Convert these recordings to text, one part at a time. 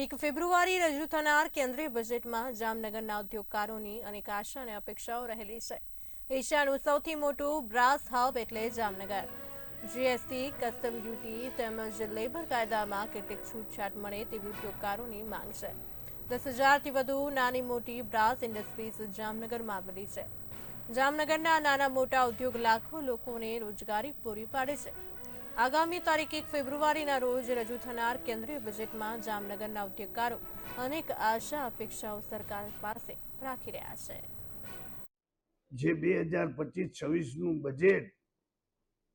એક ફેબ્રુઆરી રજૂ થનાર કેન્દ્રીય બજેટમાં જામનગરના ઉદ્યોગકારોની અનેક આશા અને અપેક્ષાઓ રહેલી છે. એશિયાનું સૌથી મોટું બ્રાસ હબ એટલે જામનગર. જીએસટી, કસ્ટમ ડ્યુટી તેમજ લેબર કાયદામાં કેટલીક છૂટછાટ મળે તેવી ઉદ્યોગકારોની માંગ છે. દસ હજારથી વધુ નાની મોટી બ્રાસ ઇન્ડસ્ટ્રીઝ જામનગરમાં આવેલી છે. જામનગરના નાના મોટા ઉદ્યોગ લાખો લોકોને રોજગારી પૂરી પાડે છે. આગામી તારીખ એક ફેબ્રુઆરીના રોજ રજૂ થનાર કેન્દ્રીય બજેટમાં જામનગરના ઉદ્યોગકારો અનેક આશા અપેક્ષાઓ સરકાર પાસે રાખી રહ્યા છે. જે બે હજાર પચીસ છવ્વીસનું બજેટ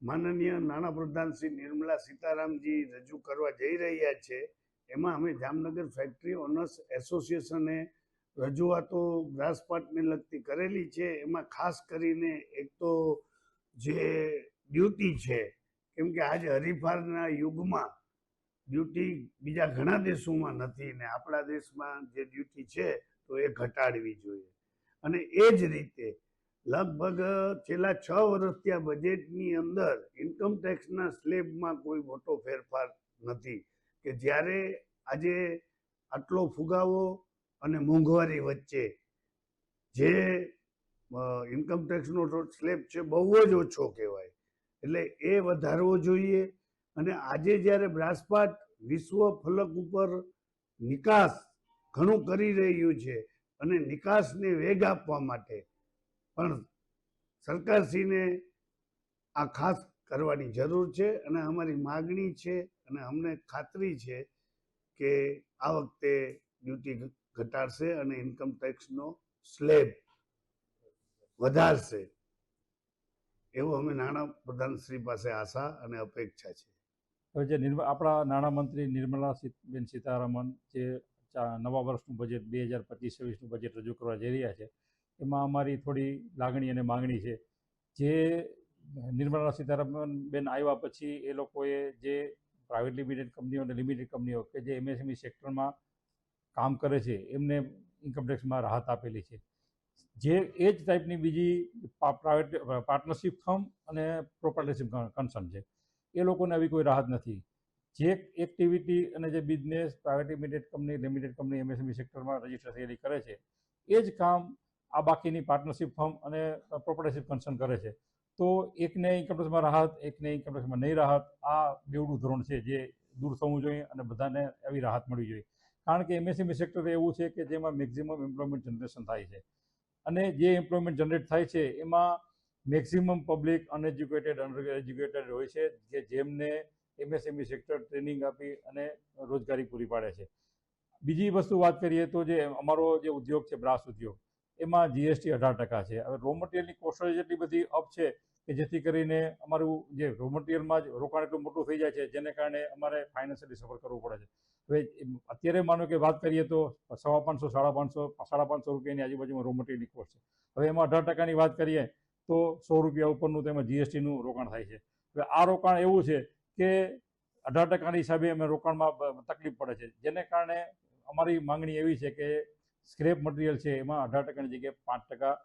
માનનીય નાણાપ્રધાન શ્રી નિર્મલા સીતારામજી રજૂ કરવા જઈ રહ્યા છે, એમાં અમે જામનગર ફેક્ટરી ઓનર્સ એસોસિએશને રજૂઆતો ગ્રાસપાટને લગતી કરેલી છે. એમાં ખાસ કરીને એક તો જે ડ્યુટી છે કેમ કે આજે હરીફારના યુગમાં ડ્યુટી બીજા ઘણા દેશોમાં નથી ને આપણા દેશમાં જે ડ્યુટી છે તો એ ઘટાડવી જોઈએ. અને એ જ રીતે લગભગ છેલ્લા છ વર્ષથી આ બજેટની અંદર ઇન્કમ ટેક્સના સ્લેબમાં કોઈ મોટો ફેરફાર નથી કે જ્યારે આજે આટલો ફુગાવો અને મોંઘવારી વચ્ચે જે ઇન્કમ ટેક્સનો સ્લેબ છે બહુ જ ઓછો કહેવાય. એટલે એ વધારવો જોઈએ. અને આજે જ્યારે બ્રાસપાટ વિશ્વ ફલક ઉપર નિકાસ ઘણું કરી રહ્યું છે અને નિકાસને વેગ આપવા માટે પણ સરકારશ્રીને આ ખાસ કરવાની જરૂર છે અને અમારી માગણી છે અને અમને ખાતરી છે કે આ વખતે ડ્યુટી ઘટાડશે અને ઇન્કમ ટેક્સનો સ્લેબ વધારશે. એવું અમે નાણાં પ્રધાનશ્રી પાસે આશા અને અપેક્ષા છે. હવે જે આપણા નાણામંત્રી નિર્મલા બેન સીતારામન જે નવા વર્ષનું બજેટ બે હજાર પચીસ છવ્વીસનું બજેટ રજૂ કરવા જઈ રહ્યા છે, એમાં અમારી થોડી લાગણી અને માંગણી છે. જે નિર્મલા સીતારામન બેન આવ્યા પછી એ લોકોએ જે પ્રાઇવેટ લિમિટેડ કંપનીઓ અને લિમિટેડ કંપનીઓ કે જે એમએસએમઈ સેક્ટરમાં કામ કરે છે, એમને ઇન્કમટેક્સમાં રાહત આપેલી છે. જે, એ જ ટાઈપની બીજી પ્રાઇવેટ પાર્ટનરશિપ ફર્મ અને પ્રોપર્ટીશિપ કન્સર્ન છે. એ લોકોને આવી કોઈ રાહત નથી. જે એક્ટિવિટી અને જે business private limited company limited company MSME સેક્ટરમાં રજિસ્ટર થયેલી કરે છે, એ જ કામ આ બાકીની પાર્ટનરશિપ ફર્મ અને પ્રોપર્ટીશિપ કન્સર્ન કરે છે. તો એકને ઇન્કમટેક્સમાં રાહત, એકને ઇન્કમટેક્સમાં નહીં રાહત, આ બેવડું ધોરણ છે જે દૂર થવું જોઈએ અને બધાને આવી રાહત મળવી જોઈએ. કારણ કે એમએસએમઈ સેક્ટર એવું છે કે જેમાં મેક્ઝિમમ એમ્પ્લોયમેન્ટ જનરેશન થાય છે. અને જે એમ્પ્લોયમેન્ટ જનરેટ થાય છે, એમાં મેક્સિમમ પબ્લિક અનએજ્યુકેટેડ અનર એજ્યુકેટેડ હોય છે, કે જેમને એમએસએમઈ સેક્ટર ટ્રેનિંગ આપી અને રોજગારી પૂરી પાડે છે. બીજી વસ્તુ વાત કરીએ તો જે અમારો જે ઉદ્યોગ છે, બ્રાસ ઉદ્યોગ, એમાં જીએસટી અઢાર ટકા છે. હવે રો મટીરિયલની કોસ્ટ એટલી બધી અપ છે કે જેથી કરીને અમારું જે રો મટીરિયલમાં જ રોકાણ એટલું મોટું થઈ જાય છે, જેને કારણે અમારે ફાઇનાન્શિયલી સફર કરવું પડે છે. હવે અત્યારે માનો કે વાત કરીએ તો સવા પાંચસો, સાડા પાંચસો સાડા પાંચસો રૂપિયાની આજુબાજુમાં રો મટીરિયલની કોસ્ટ છે. હવે એમાં અઢાર ટકાની વાત કરીએ તો સો રૂપિયા ઉપરનું તેમાં જીએસટીનું રોકાણ થાય છે. હવે આ રોકાણ એવું છે કે અઢાર ટકાની હિસાબે અમે રોકાણમાં તકલીફ પડે છે. જેને કારણે અમારી માંગણી એવી છે કે સ્ક્રેપ મટીરિયલ છે એમાં અઢાર ટકાની જગ્યાએ પાંચ ટકા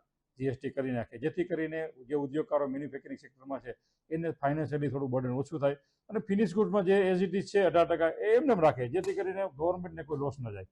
જીએસટી કરી નાખે. જેથી કરીને જે ઉદ્યોગકારો મેન્યુફેક્ચરિંગ સેક્ટરમાં છે, એને ફાઇનાન્શિયલી થોડું બર્ડન ઓછું થાય. અને ફિનિશ ગુડમાં જે એઝ ઇટ છે, અઢાર ટકા એમને રાખે. જેથી કરીને ગવર્મેન્ટને કોઈ લોસ ન જાય.